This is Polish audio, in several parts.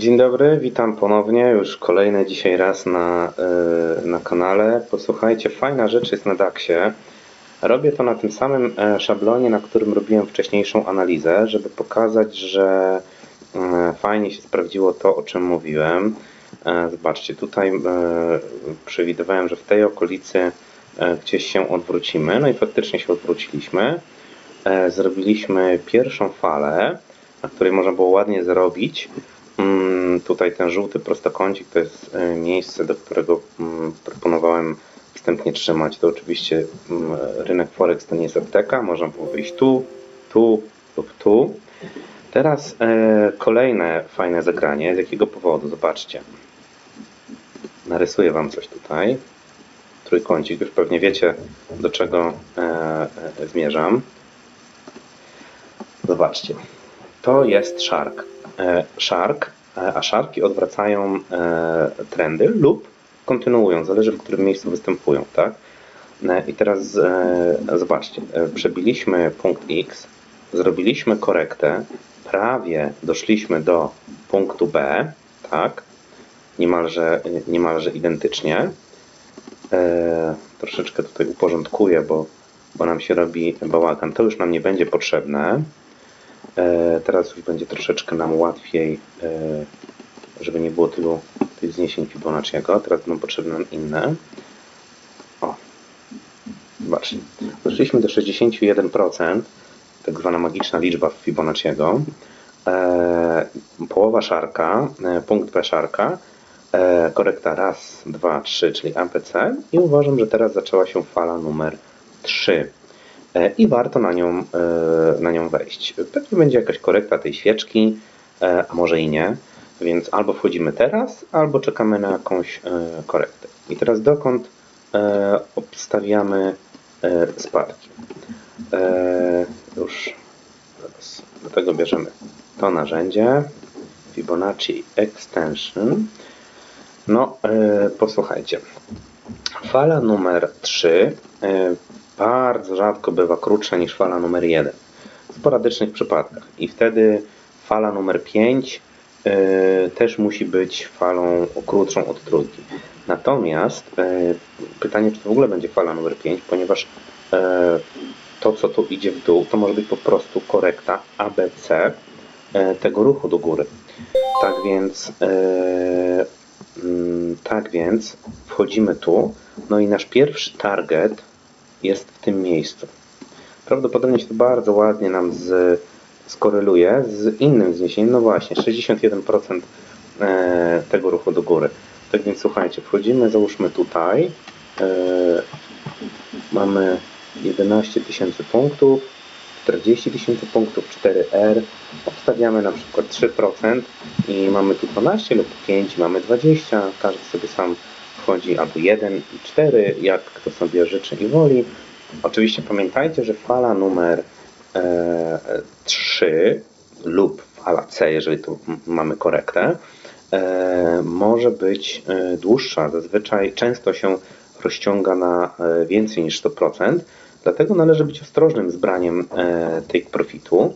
Dzień dobry, witam ponownie, już kolejny dzisiaj raz na, y, na kanale. Posłuchajcie, fajna rzecz jest na DAXie. Robię to na tym samym e, szablonie, na którym robiłem wcześniejszą analizę, żeby pokazać, że e, fajnie się sprawdziło to, o czym mówiłem. E, Zobaczcie, tutaj e, przewidywałem, że w tej okolicy e, gdzieś się odwrócimy, no i faktycznie się odwróciliśmy. E, Zrobiliśmy pierwszą falę, na której można było ładnie zarobić. Mm, Tutaj ten żółty prostokącik to jest e, miejsce, do którego mm, proponowałem wstępnie trzymać. To oczywiście mm, rynek Forex to nie jest apteka, można było wyjść tu, tu lub tu. Teraz e, kolejne fajne zagranie. Z jakiego powodu? Zobaczcie. Narysuję Wam coś tutaj. Trójkącik, już pewnie wiecie do czego e, zmierzam. Zobaczcie. To jest Shark. E, Shark, e, a Sharki odwracają e, trendy lub kontynuują, zależy w którym miejscu występują, tak? I teraz zobaczcie, przebiliśmy punkt X, zrobiliśmy korektę, prawie doszliśmy do punktu B, tak? Niemalże, niemalże identycznie. Troszeczkę tutaj uporządkuję, bo, bo nam się robi bałagan. To już nam nie będzie potrzebne. E, teraz już będzie troszeczkę nam łatwiej, e, żeby nie było tylu tych zniesień Fibonacciego. Teraz będą potrzebne nam inne. O, zobaczcie. Doszliśmy do 61%, tak zwana magiczna liczba Fibonacciego. E, połowa szarka, punkt B szarka, korekta raz, dwa, trzy, czyli APC i uważam, że teraz zaczęła się fala numer 3 e, i warto na nią, e, na nią wejść. Pewnie będzie jakaś korekta tej świeczki, e, a może i nie, więc albo wchodzimy teraz, albo czekamy na jakąś e, korektę. I teraz dokąd e, obstawiamy e, spadki? E, Już do tego bierzemy to narzędzie Fibonacci Extension. No, e, posłuchajcie. Fala numer 3 e, bardzo rzadko bywa krótsza niż fala numer 1. W sporadycznych przypadkach. I wtedy fala numer 5 e, też musi być falą krótszą od trójki. Natomiast e, pytanie, czy to w ogóle będzie fala numer 5, ponieważ e, to, co tu idzie w dół, to może być po prostu korekta ABC e, tego ruchu do góry. Tak więc, e, mm, tak więc wchodzimy tu, no i nasz pierwszy target jest w tym miejscu. Prawdopodobnie się to bardzo ładnie nam z, skoreluje z innym zniesieniem, no właśnie, 61% e, tego ruchu do góry. Tak więc słuchajcie, wchodzimy, załóżmy tutaj, e, mamy 11 tysięcy punktów, 40 tysięcy punktów, 4R, obstawiamy na przykład 3% i mamy tu 12 lub 5, mamy 20, każdy sobie sam wchodzi albo 1 i 4, jak kto sobie życzy i woli. Oczywiście pamiętajcie, że fala numer e, 3 lub fala C, jeżeli tu mamy korektę, e, może być e, dłuższa. Zazwyczaj często się rozciąga na e, więcej niż 100%, dlatego należy być ostrożnym z braniem e, take profitu.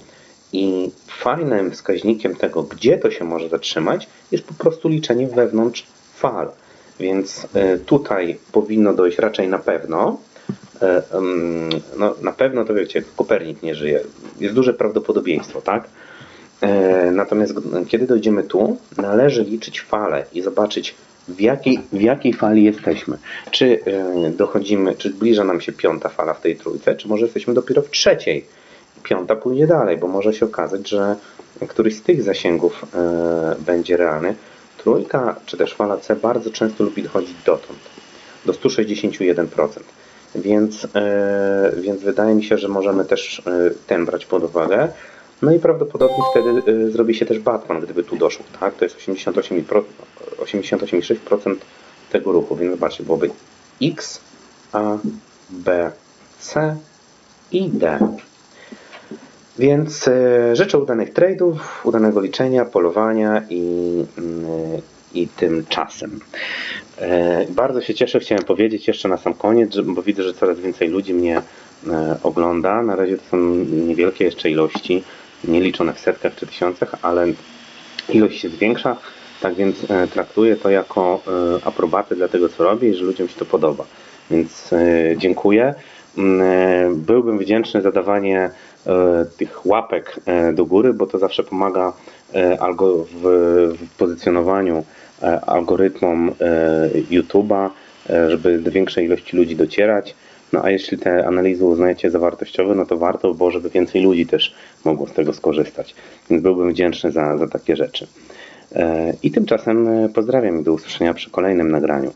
I fajnym wskaźnikiem tego, gdzie to się może zatrzymać, jest po prostu liczenie wewnątrz fal. Więc e, tutaj powinno dojść raczej na pewno. E, No, na pewno to wiecie, Kopernik nie żyje. Jest duże prawdopodobieństwo, tak? E, Natomiast kiedy dojdziemy tu, należy liczyć fale i zobaczyć, w jakiej, w jakiej fali jesteśmy. Czy dochodzimy, czy zbliża nam się piąta fala w tej trójce, czy może jesteśmy dopiero w trzeciej. Piąta pójdzie dalej, bo może się okazać, że któryś z tych zasięgów będzie realny. Trójka, czy też fala C bardzo często lubi dochodzić dotąd, do 161%. Więc, e, więc wydaje mi się, że możemy też e, ten brać pod uwagę. No i prawdopodobnie wtedy e, zrobi się też Batman, gdyby tu doszło. Tak? To jest 88,6% 88,6% tego ruchu, więc zobaczcie, byłoby X, A, B, C i D. Więc e, życzę udanych trade'ów, udanego liczenia, polowania i, mm, i tymczasem. E, Bardzo się cieszę, chciałem powiedzieć jeszcze na sam koniec, bo widzę, że coraz więcej ludzi mnie e, ogląda. Na razie to są niewielkie jeszcze ilości, nie liczone w setkach czy tysiącach, ale ilość się zwiększa, tak więc e, traktuję to jako e, aprobatę dla tego, co robię i że ludziom się to podoba. Więc e, dziękuję. Mm, e, Byłbym wdzięczny za dawanie e, tych łapek e, do góry, bo to zawsze pomaga e, w, pozycjonowaniu e, algorytmom e, YouTube'a, e, żeby do większej ilości ludzi docierać. No a jeśli te analizy uznajecie za wartościowe, no to warto było, żeby więcej ludzi też mogło z tego skorzystać. Więc byłbym wdzięczny za, za takie rzeczy. E, I tymczasem e, pozdrawiam i do usłyszenia przy kolejnym nagraniu.